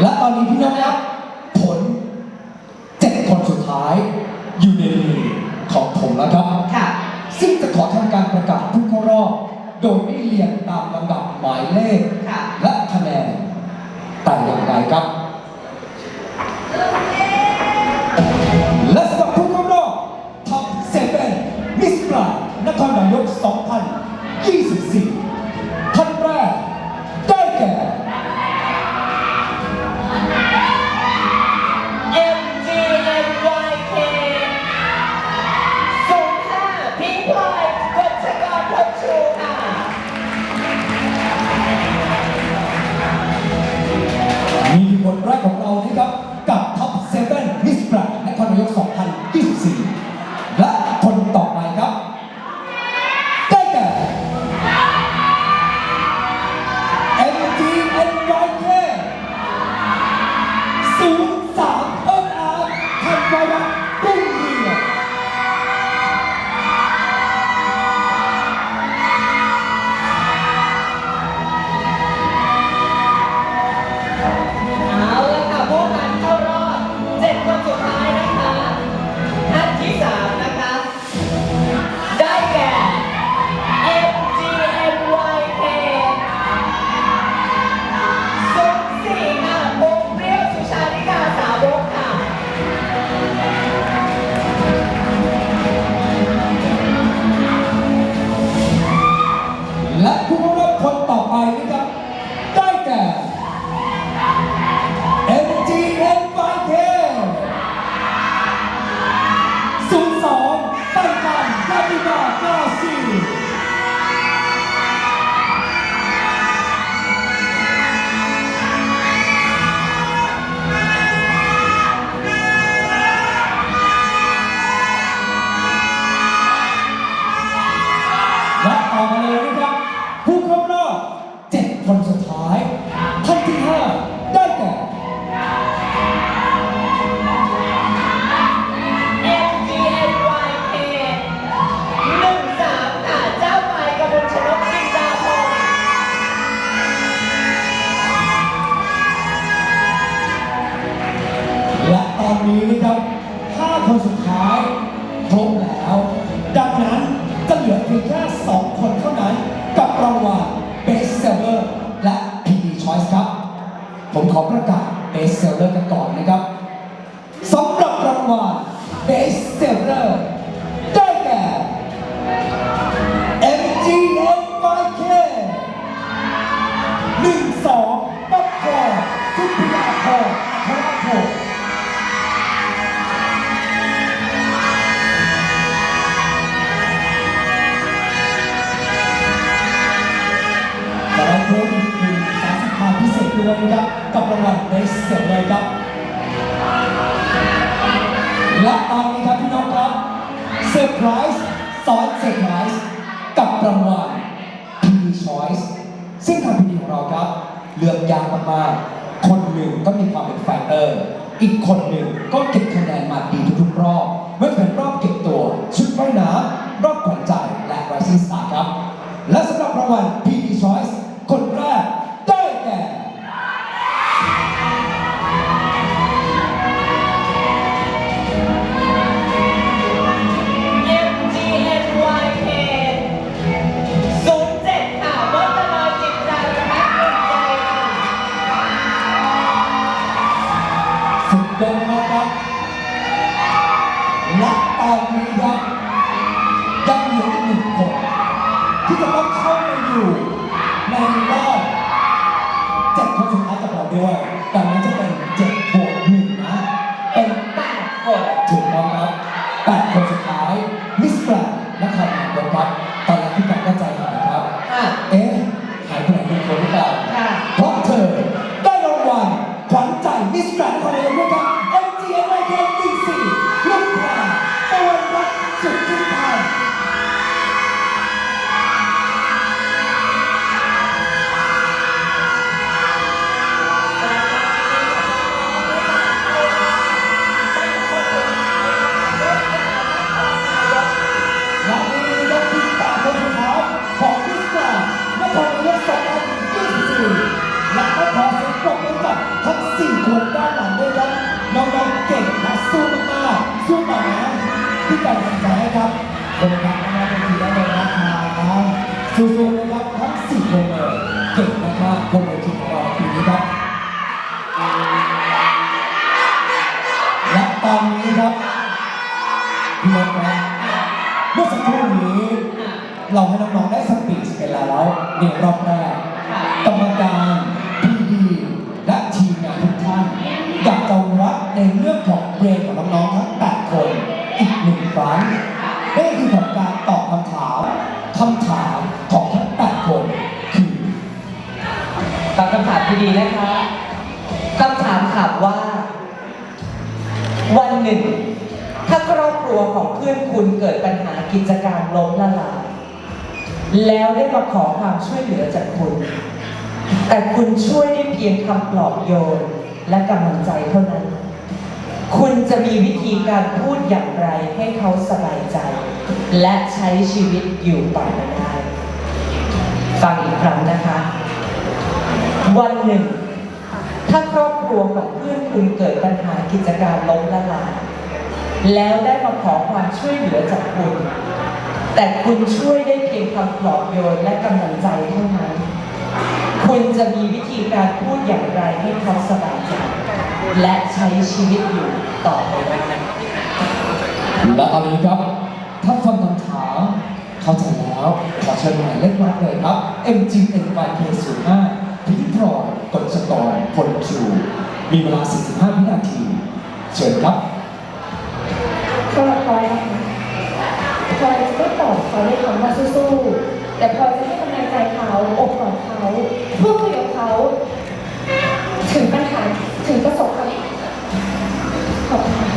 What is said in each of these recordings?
และตอนนี้พี่น้องครับผลเจ็ดคนสุดท้ายอยู่ในมือของผมแล้วครับค่ะ ซึ่งจะขอทำการประกาศผู้เข้ารอบโดยไม่เรียงตามลำดับหมายเลข และคะแนนแต่อย่างไรครับ เลือกยากมากๆคนหนึ่งก็มีความเป็นไฟเตอร์ อีกคนหนึ่งก็เก็บคะแนนมาดีทุกๆรอบไม่ว่าเป็นรอบเก็บตัว ชุดว่ายนาำรอบขวัญใจและไรซิ่สตาร์ครับ และสำหรับรางวัล PD Choice not และตอนนี้ครับพี่นกครับเมื่อสักครู่นี้เราให้น้องๆได้สปีชกันแล้วในรอบแรกกรรมการพี่ดีและทีมงานทุกท่านอยากจะวัดในเรื่องของเบรนของน้องๆทั้ง8คนอีกหนึ่งครั้งนั่นคือของการตอบคำถามคำถามของทั้ง8คนคือฟังคำถามดีนะคะคำถามถามว่า วันหนึ่ง ถ้าครอบครัวของเพื่อนคุณเกิดปัญหากิจการล้มละลาย แล้วได้มาขอความช่วยเหลือจากคุณ แต่คุณช่วยได้เพียงคำปลอบโยนและกำลังใจเท่านั้น คุณจะมีวิธีการพูดอย่างไรให้เขาสบายใจ และใช้ชีวิตอยู่ต่อไปได้ฟังอีกครั้งนะคะ วันหนึ่ง ถ้าครอบ วของเพื่อนคุณเกิดปัญหากิจการล้มละลาย แล้วได้มาขอความช่วยเหลือจากคุณ แต่คุณช่วยได้เพียงคำปลอบโยนและกำลังใจเท่านั้น คุณจะมีวิธีการพูดอย่างไรให้เขาสบายใจ และใช้ชีวิตอยู่ต่อไปได้และตอนนี้ครับถ้าฟังคำถามเข้าใจแล้ว ขอเชิญหมายเลขมาเลยครับ MGNYK05 พรกฎชกรพลชูมีเวลา 45 วินาที เชิญครับสำหรับพลอยนะคะพลอยจะไม่ตอบเขาด้วยคำว่าสู้ๆแต่พลอยจะให้กำลังใจเขาอบกอดเขาพูดคุยกับเขา ถึงปัญหาถึงประสบความขอบคุณค่ะ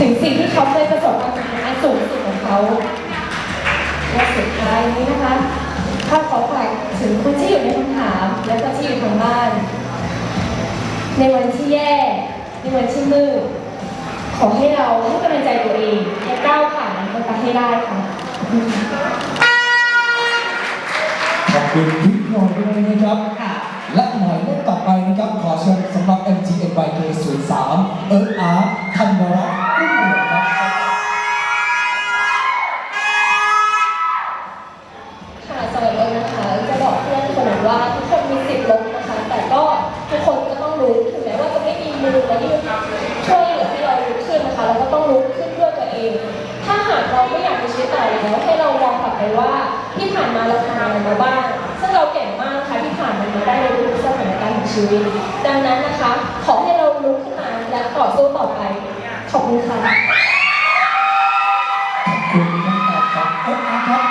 ถึงสิ่งที่เขาเคยประสบความสำเร็จอันสูงสุดของเขาและสุดท้ายนี้นะคะ ข้าขอฝากถึงคุณที่อยู่ในคำถาม และก็ที่อยู่ทางบ้าน ในวันที่แย่ ในวันที่มืดขอให้เราให้กำลังใจตัวเองและก้าวผ่านมันไปให้ได้ค่ะขอบคุณพิธีพรด้วยนะครับค่ะและหมายเลขต่อไปนะครับ ขอเชิญสำหรับ MGNYK03 เอิร์ธอาร์ธันวรั มือมายื่นช่วยเหลือให้เราลุกขึ้นนะคะเราก็ต้องลุกขึ้นเพื่อตัวเอง ถ้าหากเราไม่อยากมีชีวิตต่อแล้วให้เรามองกลับไปว่าที่ผ่านมาเราทำอะไรมาบ้างซึ่งเราเก่งมากค่ะที่ผ่านมันมาได้ในทุกสถานการณ์ของชีวิต ดังนั้นนะคะ ขอให้เราลุกขึ้นมาและต่อสู้ต่อไป ขอบคุณค่ะขอบคุณคำตอบจากเอิร์ธอาร์ครับ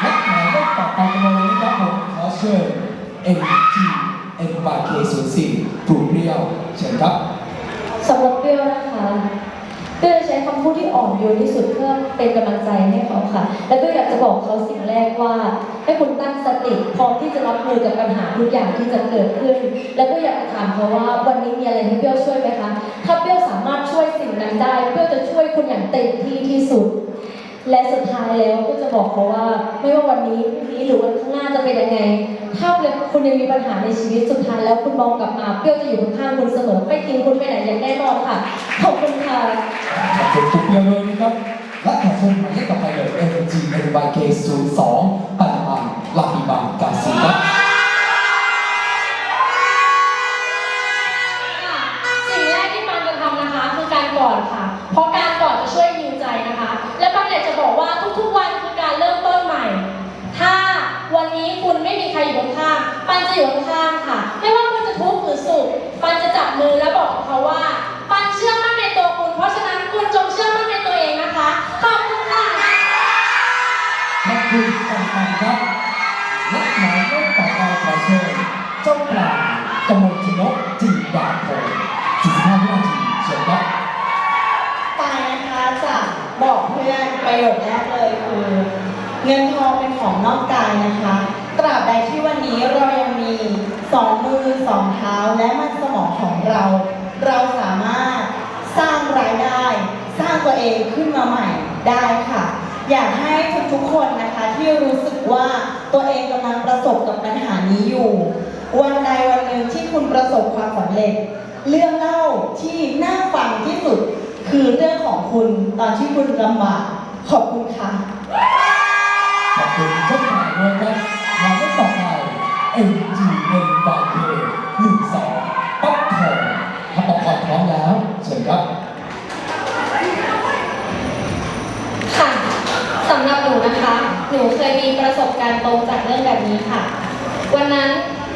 และหมายเลขต่อไปในวันนี้ครับผมขอเชิญ MGNYK04 ปลูกเปรี้ยว เชิญครับสำหรับเปรี้ยวนะคะเปรี้ยวจะใช้คำพูดที่อ่อนโยนที่สุดเพื่อเป็นกำลังใจให้เขาค่ะ แล้วก็อยากจะบอกเขาสิ่งแรกว่า ให้คุณตั้งสติพร้อมที่จะรับมือกับปัญหาทุกอย่างที่จะเกิดขึ้น แล้วก็อยากจะถามเขาว่าวันนี้มีอะไรให้เปรี้ยวช่วยไหมคะ ถ้าเปรี้ยวสามารถช่วยสิ่งนั้นได้ เปรี้ยวจะช่วยคุณอย่างเต็มที่ที่สุด และสุดท้ายแล้วก็จะบอกเขาว่า ไม่ว่าวันนี้พรุ่งนี้หรือวันข้างหน้าจะเป็นยังไง ถ้าคุณยังมีปัญหาในชีวิตสุดท้ายแล้วคุณมองกลับมาเปรี้ยวจะอยู่ข้างคุณเสมอไม่ทิ้งคุณไปไหนอย่างแน่นอนค่ะขอบคุณค่ะขอบคุณปลูกเปรี้ยวด้วยนะครับและขอบคุณหมายเลขต่อไปเลย MGNYK02 ปันมังลาบิบังกา คุณปันปันครับและหมายเลขต่อไปขอเชิญเจ้าปลากมลชนกจีดาโพ45วินาทีเชิญครับไปนะคะจะบอกเพื่อนประโยคแรกเลยคือ เงินทองเป็นของนอกกายนะคะ ตราบใดที่วันนี้เรายังมีสองมือสองเท้าและมันสมองของเรา เราสามารถสร้างรายได้ สร้างตัวเองขึ้นมาใหม่ได้ค่ะ อยากให้ทุกๆคนนะคะ ที่รู้สึกว่าตัวเองกำลังประสบกับปัญหานี้อยู่ วันใดวันหนึ่งที่คุณประสบความสำเร็จ เรื่องเล่าที่น่าฟังที่สุด คือเรื่องของคุณตอนที่คุณลำบากขอบคุณค่ะขอบคุณเจ้าหายด้วยครับหมายเลขต่อไป MGM b a k หนึ่งสองป๊อปคอร์นถ้าป๊อปคอร์นพร้อมแล้วเชิญครับ ค่ะสำหรับหนูนะคะ หนูเคยมีประสบการณ์ตรงจากเรื่องแบบนี้ค่ะ วันนั้น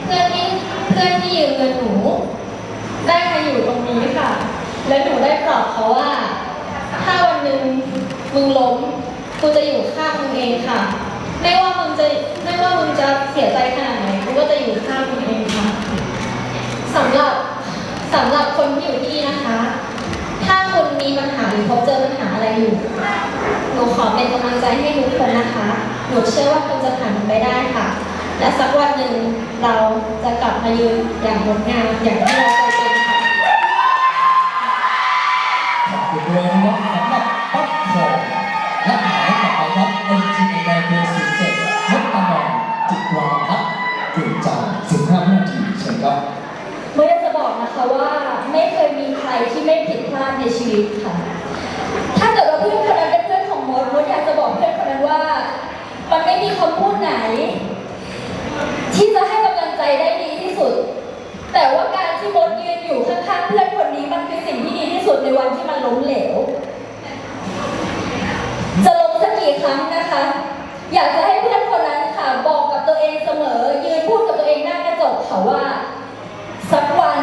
เพื่อนที่เพื่อนที่ยืมเงินหนู ได้มาอยู่ตรงนี้ค่ะ และหนูได้ปลอบเขาว่า ถ้าวันหนึ่งมึงล้มกูจะอยู่ข้างมึงเองค่ะ ไม่ว่ามึงจะไม่ว่ามึงจะเสียใจขนาดไหนกูก็จะอยู่ข้างมึงเองค่ะสำหรับสำหรับคนที่อยู่ที่นะคะ มีปัญหาหรือพบเจอปัญหาอะไรอยู่ หนูขอเป็นกำลังใจให้ทุกคนนะคะ หนูเชื่อว่าคุณจะผ่านมันไปได้ค่ะ และสักวันหนึ่งเราจะกลับมายืนอย่างงดงามอย่างที่เรา อยากจะให้เพื่อนคนนั้นค่ะบอกกับตัวเองเสมอ ยืนพูดกับตัวเองหน้ากระจกค่ะว่า สักวัน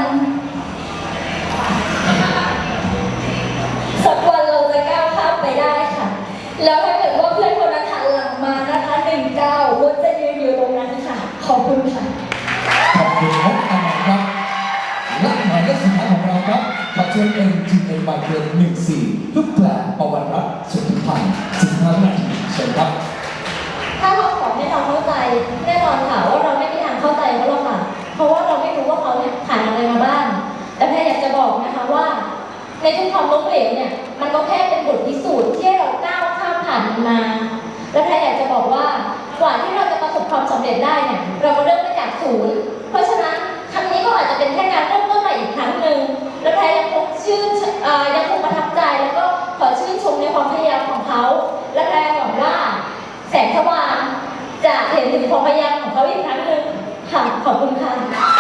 สักวันเราจะก้าวข้ามไปได้ค่ะ แล้วถ้าเกิดว่าเพื่อนคนนั้นหันหลังมานะคะหนึ่งก้าวมดจะยืนอยู่ตรงนั้นค่ะ ขอบคุณค่ะขอบคุณมดตะนองครับและหมายเลขสุดท้ายของเราครับขอเชิญ MGM b a k หนึ่งสี่ลูก ในทุกความล้มเหลวเนี่ย มันก็แค่เป็นบทพิสูจน์ที่เราก้าวข้ามผ่านมันมาและแพรอยากจะบอกว่ากว่าที่เราจะประสบความสำเร็จได้เนี่ย เราก็เริ่มมาจากศูนย์ เพราะฉะนั้นครั้งนี้ก็อาจจะเป็นแค่การเริ่มต้นใหม่อีกครั้งหนึ่ง และแพรยังคงชื่นยังคงประทับใจแล้วก็ขอชื่นชมในความพยายามของเขา และแพรหวังว่าแสงสว่างจะเห็นถึงความพยายามของเขาอีกครั้งหนึ่งค่ะ ขอบคุณค่ะ